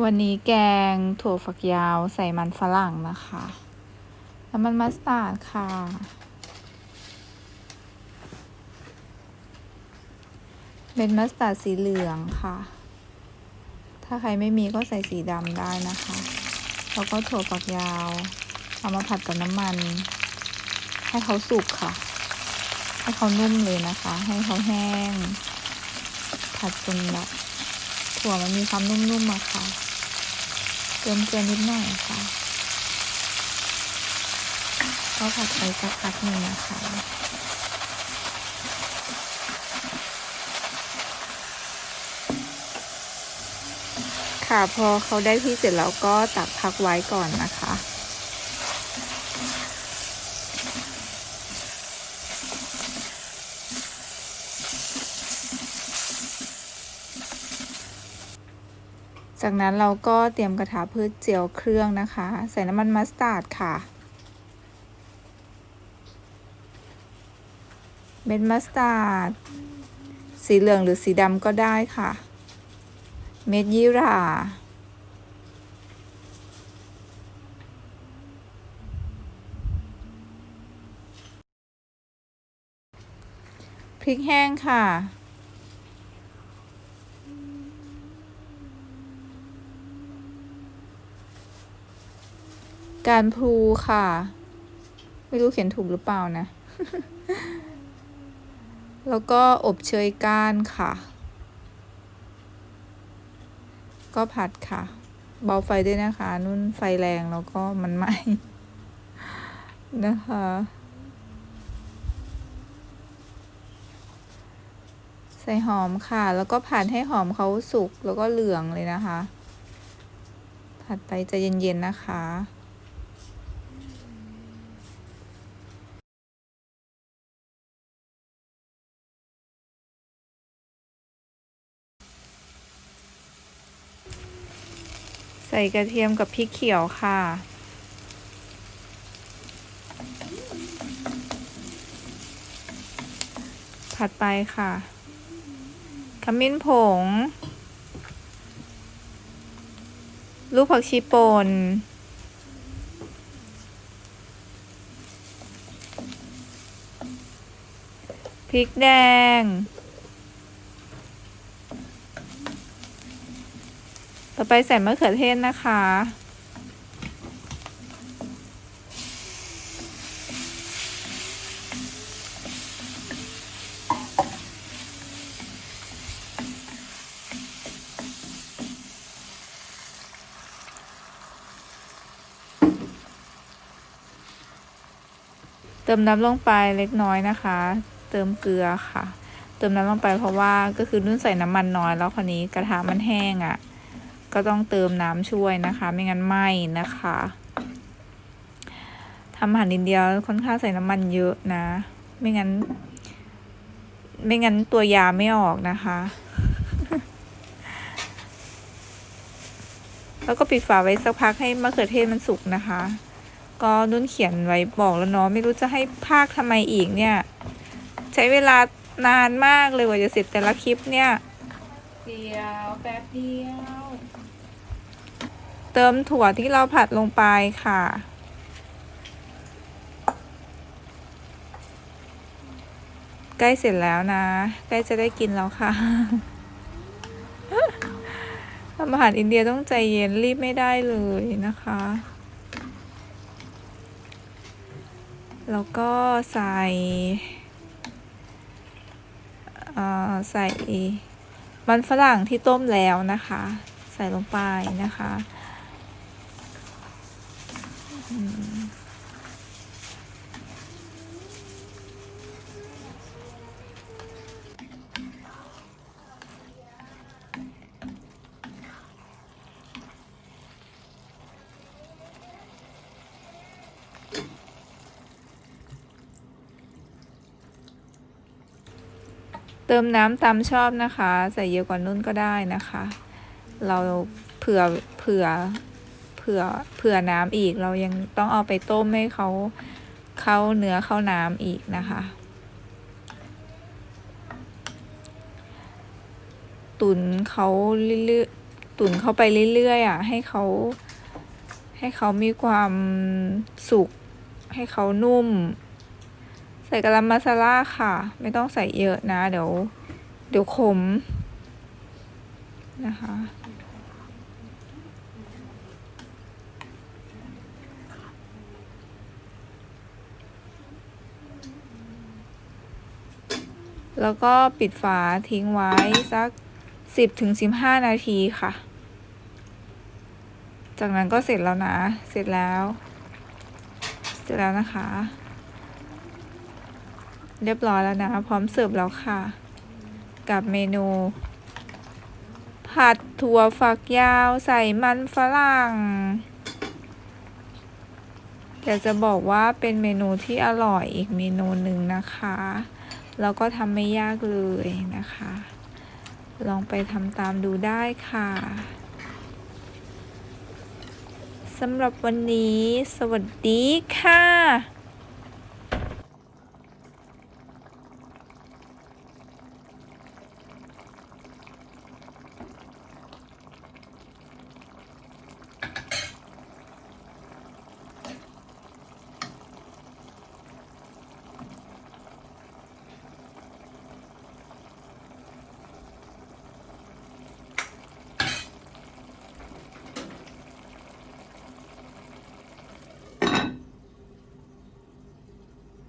วันนี้แกงถั่วฝักยาวใส่มันฝรั่งนะคะน้ำมันมัสตาร์ดค่ะ เป็นมัสตาร์ดสีเหลืองค่ะ ถ้าใครไม่มีก็ใส่สีดำได้นะคะ แล้วก็ถั่วฝักยาว เอามาผัดกับน้ำมัน ให้เขาสุกค่ะ ให้เขานุ่มเลยนะคะ ให้เขาแห้ง ผัดจนแบบ ถั่วมันมีความนุ่มๆอะค่ะ เติมเกลือนิดหน่อยค่ะก็ผัดไปสักพักหนึ่งนะคะค่ะพอเขาได้ที่เสร็จแล้วก็ตักพักไว้ก่อนนะคะ จากนั้นเราก็เตรียมกระถาเพื่อเจียวเครื่องนะคะ ใส่น้ำมันมัสตาร์ดค่ะ เม็ดมัสตาร์ดสีเหลืองหรือสีดำก็ได้ค่ะ เม็ดยี่หร่าพริกแห้งค่ะ การพลูค่ะ ไม่รู้เขียนถูกหรือเปล่านะ แล้วก็อบเชยก้านค่ะ ก็ผัดค่ะ เบาไฟด้วยนะคะ นุ่นไฟแรงแล้วก็มันไหม้นะคะ ใส่หอมค่ะ แล้วก็ผัดให้หอมเขาสุกแล้วก็เหลืองเลยนะคะ ผัดไปจะเย็นๆนะคะ ใส่กระเทียมกับพริกเขียวค่ะ ผัดไปค่ะ ขมิ้นผง ลูกผักชีป่นพริกแดง ต่อไปใส่มะเขือเทศนะคะ เติมน้ำลงไปเล็กน้อยนะคะ เติมเกลือค่ะ เติมน้ำลงไปเพราะว่าก็คือนุ่นใส่น้ำมันน้อยแล้วคราวนี้กระทะมันแห้งอะ่ะ ก็ต้องเติมน้ำช่วยนะคะ ไม่งั้นไหม้นะคะทำอาหารอินเดียค่อนข้างใส่น้ำมันเยอะนะ ไม่งั้น ไม่งั้นตัวยาไม่ออกนะคะ แล้วก็ปิดฝาไว้สักพักให้มะเขือเทศมันสุกนะคะ ก็นุ่นเขียนไว้บอกแล้วเนาะไม่รู้จะให้ภาคทำไมอีกเนี่ย ใช้เวลานานมากเลยกว่าจะเสร็จแต่ละคลิปเนี่ย เดียวแป๊บเดียว เติมถั่วที่เราผัดลงไปค่ะ ใกล้เสร็จแล้วนะ ใกล้จะได้กินแล้วค่ะทำอาหารอินเดียต้องใจเย็นรีบไม่ได้เลยนะคะ แล้วก็ใส่อ่อใส่ มันฝรั่งที่ต้มแล้วนะคะ ใส่ลงไปนะคะ อืม เติมน้ำตามชอบนะคะ ใส่เยอะกว่านุ่นก็ได้นะคะ เราเผื่อเผื่อเผื่อเผื่อน้ำอีก เรายังต้องเอาไปต้มให้เขาเข้าเนื้อเข้าน้ำอีกนะคะ ตุนเขาเรื่อยๆตุ๋นเข้าไปเรื่อยๆอะ ให้เขาให้เขามีความสุกให้เขานุ่ม ส่กะลามาซาล่าค่ะ ไม่ต้องใส่เยอะนะ เดี๋ยว เดี๋ยวขม นะคะ แล้วก็ปิดฝาทิ้งไว้สักสิบถึงสิบห้านาทีค่ะ จากนั้นก็เสร็จแล้วนะ เสร็จแล้ว เสร็จแล้วนะคะ เรียบร้อยแล้วนะ พร้อมเสิร์ฟแล้วค่ะ กับเมนู ผัดถั่วฝักยาวใส่มันฝรั่งอยากจะบอกว่าเป็นเมนูที่อร่อยอีกเมนูหนึ่งนะคะ แล้วก็ทำไม่ยากเลยนะคะ ลองไปทำตามดูได้ค่ะสำหรับวันนี้ สวัสดีค่ะ